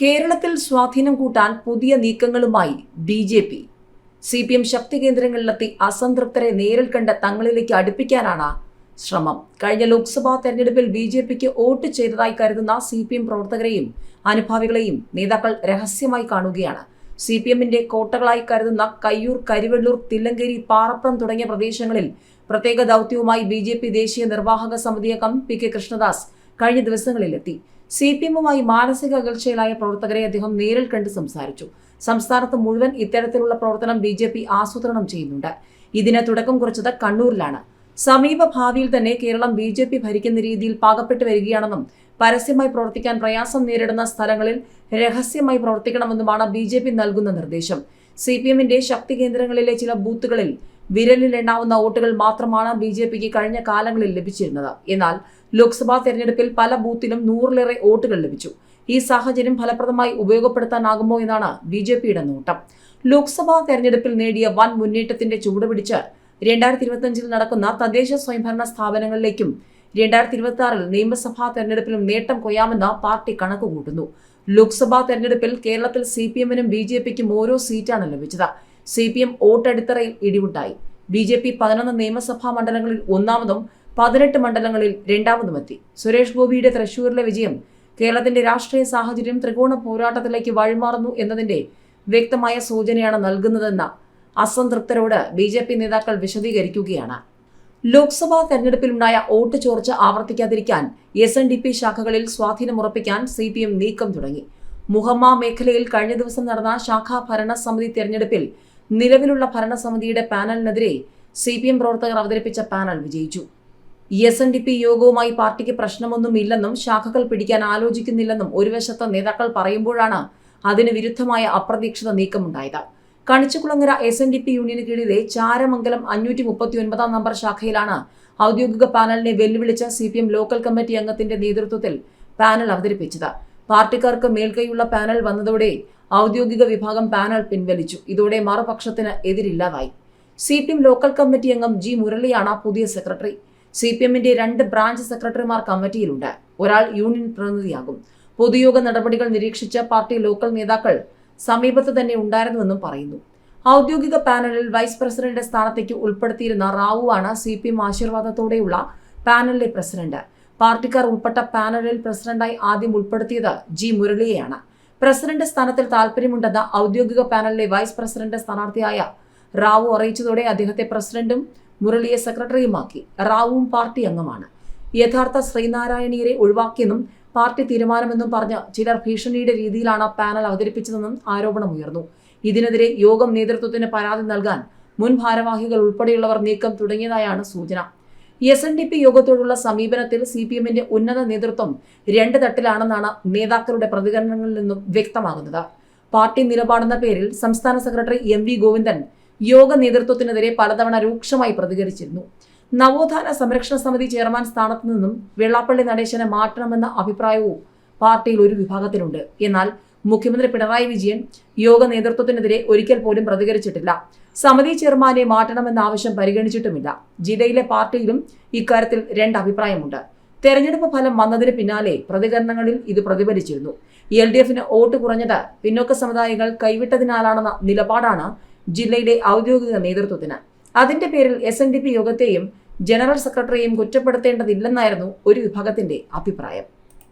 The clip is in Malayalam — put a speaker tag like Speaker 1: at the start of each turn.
Speaker 1: കേരളത്തിൽ സ്വാധീനം കൂട്ടാൻ പുതിയ നീക്കങ്ങളുമായി B J P. C P M ശക്തി കേന്ദ്രങ്ങളിലെത്തി അസംതൃപ്തരെ നേരിൽ കണ്ട് തങ്ങളിലേക്ക് അടുപ്പിക്കാനാണ് ശ്രമം. കഴിഞ്ഞ ലോക്സഭാ തെരഞ്ഞെടുപ്പിൽ ബി ജെ പിക്ക് വോട്ട് ചെയ്തതായി കരുതുന്ന സി പി എം പ്രവർത്തകരെയും അനുഭാവികളെയും നേതാക്കൾ രഹസ്യമായി കാണുകയാണ്. സി പി എമ്മിന്റെ കോട്ടകളായി കരുതുന്ന കയ്യൂർ കരിവെള്ളൂർ തില്ലങ്കേരി പാറപ്പുറം തുടങ്ങിയ പ്രദേശങ്ങളിൽ പ്രത്യേക ദൗത്യവുമായി ബി ജെ പി ദേശീയ നിർവാഹക സമിതി അംഗം പി കെ കൃഷ്ണദാസ് കഴിഞ്ഞ ദിവസങ്ങളിലെത്തി. സി പി എമ്മുമായി മാനസിക അകൽച്ചയിലായ പ്രവർത്തകരെ അദ്ദേഹം നേരിൽ കണ്ട് സംസാരിച്ചു. സംസ്ഥാനത്ത് മുഴുവൻ ഇത്തരത്തിലുള്ള പ്രവർത്തനം ബി ജെ പി ആസൂത്രണം ചെയ്യുന്നുണ്ട്. ഇതിന് തുടക്കം കുറിച്ചത് കണ്ണൂരിലാണ്. സമീപ ഭാവിയിൽ തന്നെ കേരളം ബി ജെ പി ഭരിക്കുന്ന രീതിയിൽ പാകപ്പെട്ടു വരികയാണെന്നും പരസ്യമായി പ്രവർത്തിക്കാൻ പ്രയാസം നേരിടുന്ന സ്ഥലങ്ങളിൽ രഹസ്യമായി പ്രവർത്തിക്കണമെന്നുമാണ് ബി ജെ പി നൽകുന്ന നിർദ്ദേശം. സി പി എമ്മിന്റെ ശക്തി കേന്ദ്രങ്ങളിലെ ചില ബൂത്തുകളിൽ വിരലിൽ എണ്ണാവുന്ന വോട്ടുകൾ മാത്രമാണ് ബി ജെ പിക്ക് കഴിഞ്ഞ കാലങ്ങളിൽ ലഭിച്ചിരുന്നത്. എന്നാൽ ലോക്സഭാ തെരഞ്ഞെടുപ്പിൽ പല ബൂത്തിലും നൂറിലേറെ വോട്ടുകൾ ലഭിച്ചു. ഈ സാഹചര്യം ഫലപ്രദമായി ഉപയോഗപ്പെടുത്താനാകുമോ എന്നാണ് ബി ജെ പിയുടെ നോട്ടം. ലോക്സഭാ തെരഞ്ഞെടുപ്പിൽ നേടിയ വൻ മുന്നേറ്റത്തിന്റെ ചുവടുപിടിച്ച് രണ്ടായിരത്തി ഇരുപത്തിയഞ്ചിൽ നടക്കുന്ന തദ്ദേശ സ്വയംഭരണ സ്ഥാപനങ്ങളിലേക്കും രണ്ടായിരത്തി ഇരുപത്തി ആറിൽ നിയമസഭാ തെരഞ്ഞെടുപ്പിലും നേട്ടം കൊയ്യാമെന്ന് പാർട്ടി കണക്കുകൂട്ടുന്നു. ലോക്സഭാ തെരഞ്ഞെടുപ്പിൽ കേരളത്തിൽ സി പി എമ്മിനും ബി ജെ പിക്കും ഓരോ സീറ്റാണ് ലഭിച്ചത്. സി പി എം വോട്ടടിത്തറയിൽ ഇടിവുണ്ടായി. ബി ജെ പി പതിനൊന്ന് നിയമസഭാ മണ്ഡലങ്ങളിൽ ഒന്നാമതും പതിനെട്ട് മണ്ഡലങ്ങളിൽ രണ്ടാമതുമെത്തി. സുരേഷ് ഗോപിയുടെ തൃശൂരിലെ വിജയം കേരളത്തിന്റെ രാഷ്ട്രീയ സാഹചര്യം ത്രികോണ പോരാട്ടത്തിലേക്ക് വഴിമാറുന്നു എന്നതിന്റെ വ്യക്തമായ സൂചനയാണ് നൽകുന്നതെന്ന അസംതൃപ്തരോട് ബി ജെ പി നേതാക്കൾ വിശദീകരിക്കുകയാണ്. ലോക്സഭാ തെരഞ്ഞെടുപ്പിലുണ്ടായ വോട്ട് ചോർച്ച ആവർത്തിക്കാതിരിക്കാൻ എസ് എൻ ഡി പി ശാഖകളിൽ സ്വാധീനമുറപ്പിക്കാൻ സി പി എം നീക്കം തുടങ്ങി. മുഹമ്മ മേഖലയിൽ കഴിഞ്ഞ ദിവസം നടന്ന ശാഖാ ഭരണസമിതി തെരഞ്ഞെടുപ്പിൽ നിലവിലുള്ള ഭരണസമിതിയുടെ പാനലിനെതിരെ സി പി എം പ്രവർത്തകർ അവതരിപ്പിച്ച പാനൽ വിജയിച്ചു. എസ് എൻ ഡി പി യോഗവുമായി പാർട്ടിക്ക് പ്രശ്നമൊന്നുമില്ലെന്നും ശാഖകൾ പിടിക്കാൻ ആലോചിക്കുന്നില്ലെന്നും ഒരു വശത്ത് നേതാക്കൾ പറയുമ്പോഴാണ് അതിന് വിരുദ്ധമായ അപ്രതീക്ഷിത നീക്കമുണ്ടായത്. Kanichukulangara S N D P യൂണിയന് കീഴിലെ ചാരമംഗലം അഞ്ഞൂറ്റി മുപ്പത്തി ഒൻപതാം നമ്പർ ശാഖയിലാണ് ഔദ്യോഗിക പാനലിനെ വെല്ലുവിളിച്ച C P M local committee അംഗത്തിന്റെ നേതൃത്വത്തിൽ പാനൽ അവതരിപ്പിച്ചത്. പാർട്ടിക്കാർക്ക് മേൽക്കൈയുള്ള പാനൽ വന്നതോടെ ഔദ്യോഗിക വിഭാഗം പാനൽ പിൻവലിച്ചു. ഇതോടെ മറുപക്ഷത്തിന് എതിരില്ലാതായി. C P M local committee അംഗം ജി മുരളിയാണ് പുതിയ സെക്രട്ടറി. സി പി എമ്മിന്റെ രണ്ട് ബ്രാഞ്ച് സെക്രട്ടറിമാർ കമ്മിറ്റിയിലുണ്ട്. ഒരാൾ യൂണിയൻ പ്രതിനിധിയാകും. പൊതുയോഗ നടപടികൾ നിരീക്ഷിച്ച പാർട്ടി ലോക്കൽ നേതാക്കൾ സമീപത്ത് തന്നെ ഉണ്ടായിരുന്നുവെന്നും പറയുന്നു. ഔദ്യോഗിക പാനലിൽ വൈസ് പ്രസിഡന്റ് സ്ഥാനത്തേക്ക് ഉൾപ്പെടുത്തിയിരുന്ന റാവുവാണ് സി പി എം ആശീർവാദത്തോടെയുള്ള പാനലിലെ പ്രസിഡന്റ്. പാർട്ടിക്കാർ ഉൾപ്പെട്ട പാനലിൽ പ്രസിഡന്റായി ആദ്യം ഉൾപ്പെടുത്തിയത് ജി മുരളിയെയാണ്. പ്രസിഡന്റ് സ്ഥാനത്തിൽ താൽപര്യമുണ്ടെന്ന ഔദ്യോഗിക പാനലിലെ വൈസ് പ്രസിഡന്റ് സ്ഥാനാർത്ഥിയായ റാവു അറിയിച്ചതോടെ അദ്ദേഹത്തെ പ്രസിഡന്റും മുരളിയെ സെക്രട്ടറിയുമാക്കി. റാവുവും പാർട്ടി അംഗമാണ്. യഥാർത്ഥ ശ്രീനാരായണീയരെ ഒഴിവാക്കിയെന്നും പാർട്ടി തീരുമാനമെന്നും പറഞ്ഞ് ചിലർ ഭീഷണിയുടെ രീതിയിലാണ് പാനൽ അവതരിപ്പിച്ചതെന്നും ആരോപണമുയർന്നു. ഇതിനെതിരെ യോഗം നേതൃത്വത്തിന് പരാതി നൽകാൻ മുൻ ഭാരവാഹികൾ ഉൾപ്പെടെയുള്ളവർ നീക്കം തുടങ്ങിയതായാണ് സൂചന. എസ് എൻ ഡി പി യോഗത്തോടുള്ള സമീപനത്തിൽ സി പി എമ്മിന്റെ ഉന്നത നേതൃത്വം രണ്ട് തട്ടിലാണെന്നാണ് നേതാക്കളുടെ പ്രതികരണങ്ങളിൽ നിന്നും വ്യക്തമാകുന്നത്. പാർട്ടി നിലപാടെന്ന പേരിൽ സംസ്ഥാന സെക്രട്ടറി എം വി ഗോവിന്ദൻ യോഗ നേതൃത്വത്തിനെതിരെ പലതവണ രൂക്ഷമായി പ്രതികരിച്ചിരുന്നു. നവോത്ഥാന സംരക്ഷണ സമിതി ചെയർമാൻ സ്ഥാനത്ത് നിന്നും വെള്ളാപ്പള്ളി നടേശനെ മാറ്റണമെന്ന അഭിപ്രായവും പാർട്ടിയിൽ ഒരു വിഭാഗത്തിനുണ്ട് എന്നാൽ മുഖ്യമന്ത്രി പിണറായി വിജയൻ യോഗ നേതൃത്വത്തിനെതിരെ ഒരിക്കൽ പോലും പ്രതികരിച്ചിട്ടില്ല. സമിതി ചെയർമാനെ മാറ്റണമെന്ന ആവശ്യം പരിഗണിച്ചിട്ടുമില്ല. ജില്ലയിലെ പാർട്ടിയിലും ഇക്കാര്യത്തിൽ രണ്ട് അഭിപ്രായമുണ്ട്. തെരഞ്ഞെടുപ്പ് ഫലം വന്നതിന് പിന്നാലെ പ്രതികരണങ്ങളിൽ ഇത് പ്രതിഫലിച്ചിരുന്നു. എൽ ഡി എഫിന് വോട്ട് കുറഞ്ഞത് പിന്നോക്ക സമുദായങ്ങൾ കൈവിട്ടതിനാലാണെന്ന നിലപാടാണ് ജില്ലയിലെ ഔദ്യോഗിക നേതൃത്വത്തിന്. അതിന്റെ പേരിൽ എസ് എൻ ഡി പി യോഗത്തെയും ജനറൽ സെക്രട്ടറിയെയും കുറ്റപ്പെടുത്തേണ്ടതില്ലെന്നായിരുന്നു ഒരു വിഭാഗത്തിന്റെ അഭിപ്രായം.